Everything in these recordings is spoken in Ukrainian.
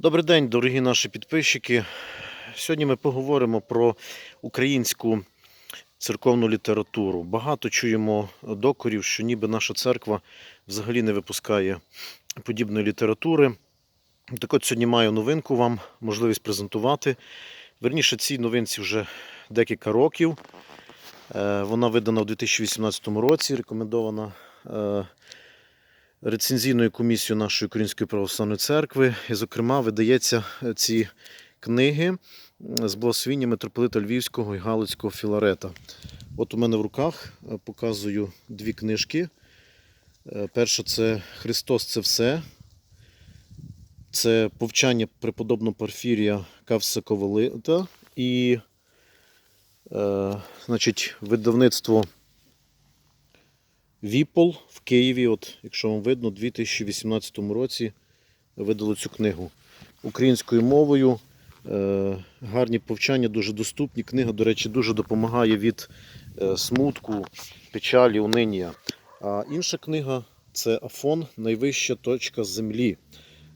Добрий день, дорогі наші підписчики. Сьогодні ми поговоримо про українську церковну літературу. Багато чуємо докорів, що ніби наша церква взагалі не випускає подібної літератури. Так от сьогодні маю новинку вам, можливість презентувати. Верніше, цій новинці вже декілька років. Е, Вона видана у 2018 році, рекомендована е, рецензійною комісією нашої Української православної церкви. І, зокрема, видається е, ці книги з благословіння митрополита Львівського і Галицького Філарета. От у мене в руках е, показую дві книжки. Е, Перша це Христос це все. Це повчання преподобного Порфірія Кавсаковолита і е, значить, видавництво Віпол в Києві, от, якщо вам видно, у 2018 році видали цю книгу українською мовою. Е, гарні повчання, дуже доступні. Книга, до речі, дуже допомагає від е, смутку, печалі, униння. А інша книга це Афон Найвища точка землі.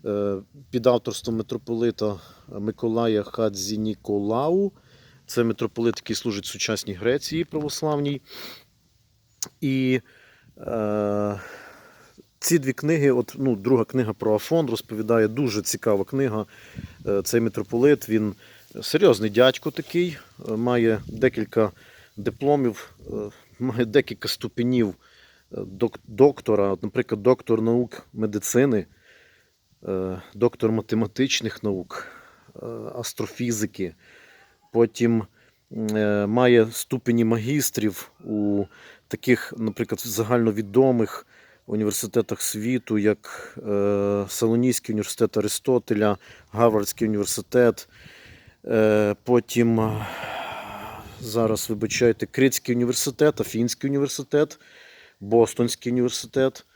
Е, під авторством митрополита Миколая Хадзініколау. Це митрополит, який служить сучасній Греції православній. І е, ці дві книги, от, ну, друга книга про Афон розповідає дуже цікава книга. Е, цей митрополит, він серйозний дядько такий, е, має декілька дипломів, має декілька ступенів доктора, От, наприклад, доктор наук медицини, доктор математичних наук, астрофізики. Потім має ступені магістрів у таких, наприклад, загальновідомих університетах світу, як е, Салонійський університет Аристотеля, Гарвардський університет. Е, потім е, зараз вибачайте, Критський університет, Афінський університет, Бостонський університет.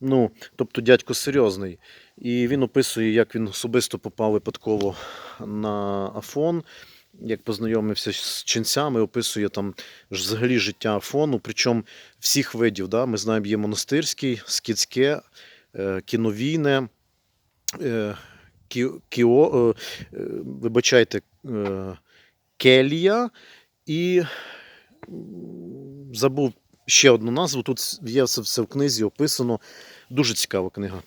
Ну, тобто дядько серйозний. І він описує, як він особисто попав випадково на Афон, як познайомився з ченцями, описує там взагалі життя Афону, причому всіх видів. Да? Ми знаємо, є монастирський, скітське, е, кіновійне, е, кі, кіо, е, вибачайте, келія і забув ще одну назву. Тут є все, все в книзі описано. Дуже цікава книга.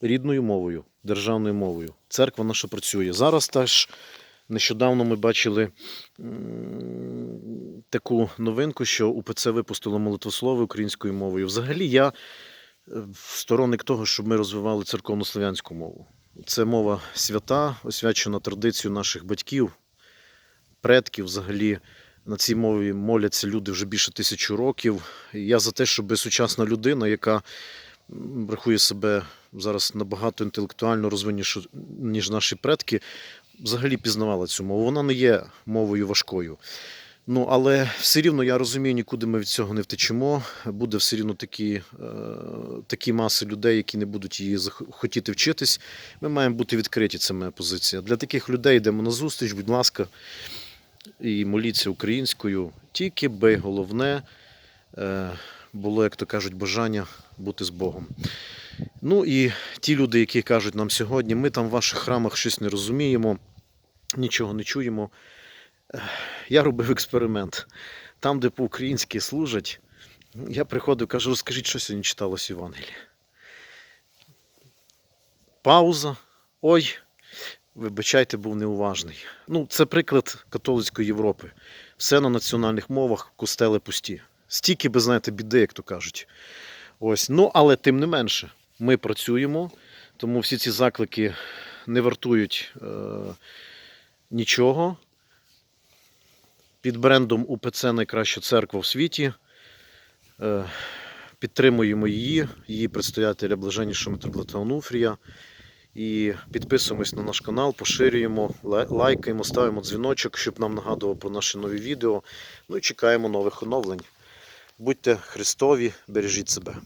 Рідною мовою, державною мовою. Церква наша працює. Зараз теж нещодавно ми бачили таку новинку, що УПЦ випустило молитвослови українською мовою. Взагалі, я е, сторонник того, щоб ми розвивали церковнослов'янську мову. Це мова свята, освячена традицією наших батьків, предків. Взагалі на цій мові моляться люди вже більше тисячі років. Я за те, щоб сучасна людина, яка рахує себе зараз набагато інтелектуально розвиненіше, ніж наші предки, взагалі пізнавала цю мову. Вона не є мовою важкою. Ну, але все рівно я розумію, нікуди ми від цього не втечемо. Буде все рівно такі, е, такі маси людей, які не будуть її хотіти вчитись. Ми маємо бути відкриті, це моя позиція. Для таких людей йдемо на зустріч, будь ласка, і моліться українською. Тільки би головне е, було, як то кажуть, бажання бути з Богом. Ну і ті люди, які кажуть нам сьогодні, ми там в ваших храмах щось не розуміємо, нічого не чуємо. Я робив експеримент. Там, де по-українськи служать, я приходив, кажу, розкажіть, що сьогодні читалось в Євангелії. Пауза. Ой, вибачайте, був неуважний. Ну, це приклад католицької Європи. Все на національних мовах, костели пусті. Стільки би, знаєте, біди, як то кажуть. Ось. Ну, але тим не менше, ми працюємо, тому всі ці заклики не вартують е, нічого. Під брендом УПЦ найкраща церква в світі. Е, підтримуємо її, її предстоятеля блаженнішого митрополита Онуфрія. І підписуємось на наш канал, поширюємо, лайкаємо, ставимо дзвіночок, щоб нам нагадував про наші нові відео. Ну і чекаємо нових оновлень. Будьте Христові, бережіть себе.